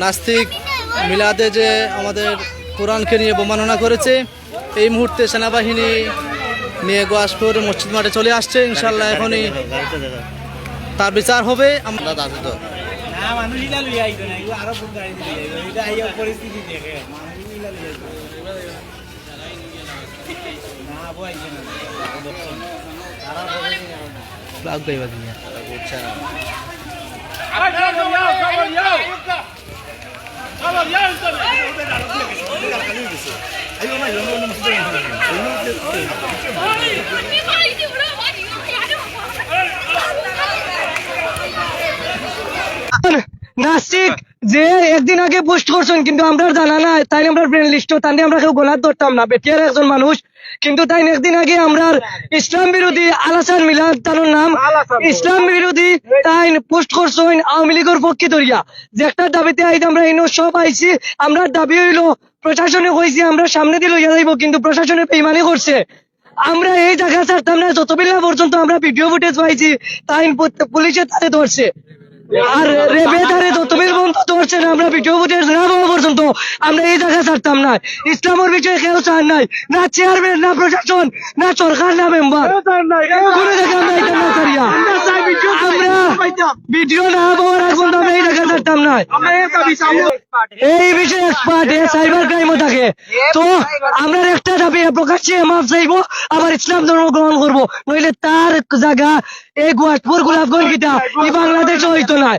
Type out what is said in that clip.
নাস্তিক মিলাদে যে আমাদের কোরআনকে নিয়ে অবমাননা করেছে, এই মুহূর্তে সেনাবাহিনী নিয়ে গোয়াসপুর মসজিদ মাঠে চলে আসছে ইনশাল্লাহ এখনই তার বিচার হবে। মানুষ ইলা লই আইতো না এগুলো আরও ফুল গাড়ি দিয়ে আইতো এটা আইয়া পরিস্থিতি দেখে মানুষ ইলা লই আইতো না বই আইতো না ব্লগ গাইবা দিয়া নাস্তিক যে একদিন আগে পোস্ট করছেন কিন্তু আমরা জানা না তাই আমরা ব্রেন লিস্ট তাই আমরা কেউ গোলাপ ধরতাম না বেটিয়ার একজন মানুষ। কিন্তু তাই একদিন আগে আমরা ইসলাম বিরোধী আলাসান মিলাদ তার নাম ইসলাম বিরোধী তাই পোস্ট করছেন আওয়ামী লীগের পক্ষে ধরিয়া। যে একটা দাবিতে আইতে আমরা ইনো সব আইছি আমরা দাবি হইল প্রশাসনে কইছি আমরা সামনে দিয়ে লইয়া যাইব কিন্তু প্রশাসনে বেইমানি করছে। আমরা এই জায়গা ছাড়তাম না যতবেলা পর্যন্ত আমরা ভিডিও ফুটেজ পাইছি তাই পুলিশে তারে ধরছে। আর রেবে পর্যন্ত ধরছে না আমরা ফুটেজ না পাওয়া পর্যন্ত আমরা এই জায়গা ছাড়তাম না। ইসলামের বিষয়ে কেউ চান নাই না চেয়ারম্যান না প্রশাসন না সরকার না মেম্বার কোনো জায়গা আমরা এটা না ছাড়িয়া। আমরা ভিডিও না পাওয়ার আগ পর্যন্ত আমরা এই জায়গা ছাড়তাম না। এই বিষয়ে এক্সপার্ট এ সাইবার ক্রাইমও থাকে। তো আমরা একটা দাবি প্রকাশ্যে মাফ চাইব আবার ইসলাম ধর্ম গ্রহণ করব। নইলে তার জায়গা এই গোয়াটপুর গোলাপগঞ্জ গীতা এই বাংলাদেশে হইতো না।